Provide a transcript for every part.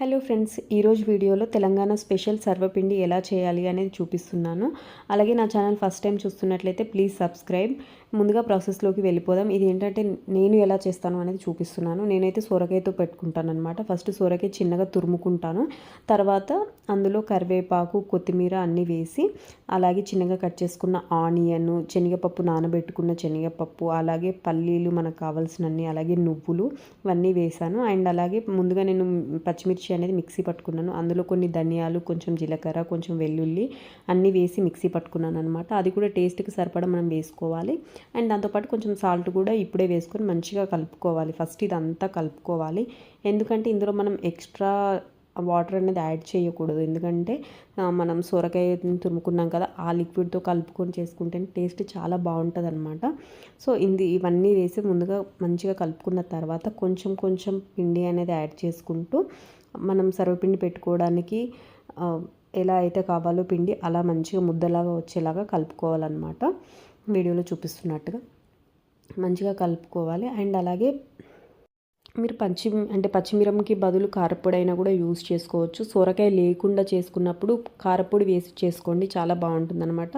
Hello friends ఈరోజు వీడియోలో Telangana special సర్వపిండి ఎలా చేయాలి అనేది చూపిస్తున్నాను. అలాగే నా ఛానల్ ఫస్ట్ టైం చూస్తున్నట్లయితే ప్లీజ్ సబ్స్క్రైబ్. ముందుగా ప్రాసెస్లోకి వెళ్ళిపోదాం. ఇది ఏంటంటే నేను ఎలా చేస్తాను అనేది చూపిస్తున్నాను. నేనైతే సొరకాయతో పెట్టుకుంటాను అనమాట ఫస్ట్ సొరకాయ చిన్నగా తురుముకుంటాను. తర్వాత అందులో కరివేపాకు కొత్తిమీర అన్నీ వేసి అలాగే చిన్నగా కట్ చేసుకున్న ఆనియన్ శనగపప్పు నానబెట్టుకున్న శనగపప్పు అలాగే పల్లీలు మనకు కావాల్సినన్ని అలాగే నువ్వులు ఇవన్నీ వేసాను. అండ్ అలాగే ముందుగా నేను పచ్చిమిర్చి మిర్చి అనేది మిక్సీ పట్టుకున్నాను. అందులో కొన్ని ధనియాలు కొంచెం జీలకర్ర కొంచెం వెల్లుల్లి అన్నీ వేసి మిక్సీ పట్టుకున్నాను అనమాట అది కూడా టేస్ట్కి సరిపడా మనం వేసుకోవాలి. అండ్ దాంతోపాటు కొంచెం సాల్ట్ కూడా ఇప్పుడే వేసుకొని మంచిగా కలుపుకోవాలి. ఫస్ట్ ఇదంతా కలుపుకోవాలి. ఎందుకంటే ఇందులో మనం ఎక్స్ట్రా వాటర్ అనేది యాడ్ చేయకూడదు. ఎందుకంటే మనం సొరకాయ తురుముకున్నాం కదా ఆ లిక్విడ్తో కలుపుకొని చేసుకుంటే టేస్ట్ చాలా బాగుంటుంది అనమాట సో ఇది ఇవన్నీ వేసి ముందుగా మంచిగా కలుపుకున్న తర్వాత కొంచెం కొంచెం పిండి అనేది యాడ్ చేసుకుంటూ మనం సర్వపిండి పెట్టుకోవడానికి ఎలా అయితే కావాలో పిండి అలా మంచిగా ముద్దలాగా వచ్చేలాగా కలుపుకోవాలన్నమాట. వీడియోలో చూపిస్తున్నట్టుగా మంచిగా కలుపుకోవాలి. అండ్ అలాగే మీరు పచ్చి అంటే పచ్చిమిరంకి బదులు కారపొడి అయినా కూడా యూస్ చేసుకోవచ్చు. సొరకాయ లేకుండా చేసుకున్నప్పుడు కారపొడి వేసి చేసుకోండి చాలా బాగుంటుంది అనమాట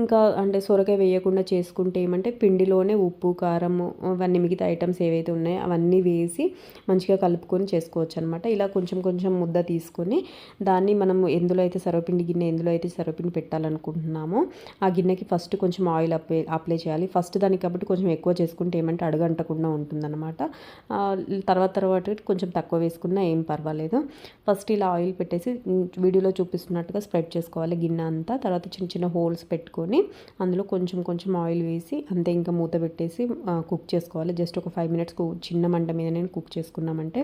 ఇంకా అంటే సొరకాయ వేయకుండా చేసుకుంటే ఏమంటే పిండిలోనే ఉప్పు కారం అవన్నీ మిగతా ఐటమ్స్ ఏవైతే ఉన్నాయో అవన్నీ వేసి మంచిగా కలుపుకొని చేసుకోవచ్చు అనమాట ఇలా కొంచెం కొంచెం ముద్ద తీసుకొని దాన్ని మనం ఎందులో అయితే సర్వపిండి గిన్నె ఎందులో అయితే సర్వపిండి పెట్టాలనుకుంటున్నామో ఆ గిన్నెకి ఫస్ట్ కొంచెం ఆయిల్ అప్లై అప్లై చేయాలి. ఫస్ట్ దానికి కాబట్టి కొంచెం ఎక్కువ చేసుకుంటే ఏమంటే అడగంటకుండా ఉంటుందన్నమాట. తర్వాత తర్వాత కొంచెం తక్కువ వేసుకున్నా ఏం పర్వాలేదు. ఫస్ట్ ఇలా ఆయిల్ పెట్టేసి వీడియోలో చూపిస్తున్నట్టుగా స్ప్రెడ్ చేసుకోవాలి గిన్నె అంతా. తర్వాత చిన్న చిన్న హోల్స్ పెట్టుకొని అందులో కొంచెం కొంచెం ఆయిల్ వేసి అంతే ఇంకా మూత పెట్టేసి కుక్ చేసుకోవాలి. జస్ట్ ఒక ఫైవ్ మినిట్స్ చిన్న మంట మీద నేను కుక్ చేసుకున్నామంటే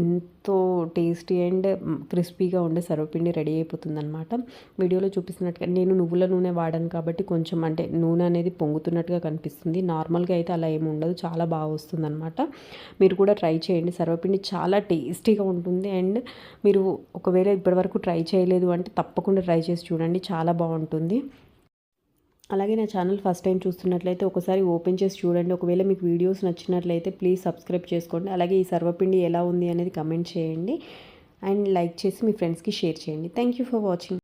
ఎంతో టేస్టీ అండ్ క్రిస్పీగా ఉండే సర్వపిండి రెడీ అయిపోతుంది అనమాట వీడియోలో చూపిస్తున్నట్టుగా నేను నువ్వుల నూనె వాడాను కాబట్టి కొంచెం అంటే నూనె అనేది పొంగుతున్నట్టుగా కనిపిస్తుంది. నార్మల్గా అయితే అలా ఏమి ఉండదు. చాలా బాగా వస్తుంది మీరు మీరు కూడా ట్రై చేయండి. సర్వపిండి చాలా టేస్టీగా ఉంటుంది. అండ్ మీరు ఒకవేళ ఇప్పటివరకు ట్రై చేయలేదు అంటే తప్పకుండా ట్రై చేసి చూడండి. చాలా బాగుంటుంది. అలాగే నా ఛానల్ ఫస్ట్ టైం చూస్తున్నట్లయితే ఒకసారి ఓపెన్ చేసి చూడండి. ఒకవేళ మీకు వీడియోస్ నచ్చినట్లయితే ప్లీజ్ సబ్స్క్రైబ్ చేసుకోండి. అలాగే ఈ సర్వపిండి ఎలా ఉంది అనేది కమెంట్ చేయండి. అండ్ లైక్ చేసి మీ ఫ్రెండ్స్కి షేర్ చేయండి. Thank you for watching.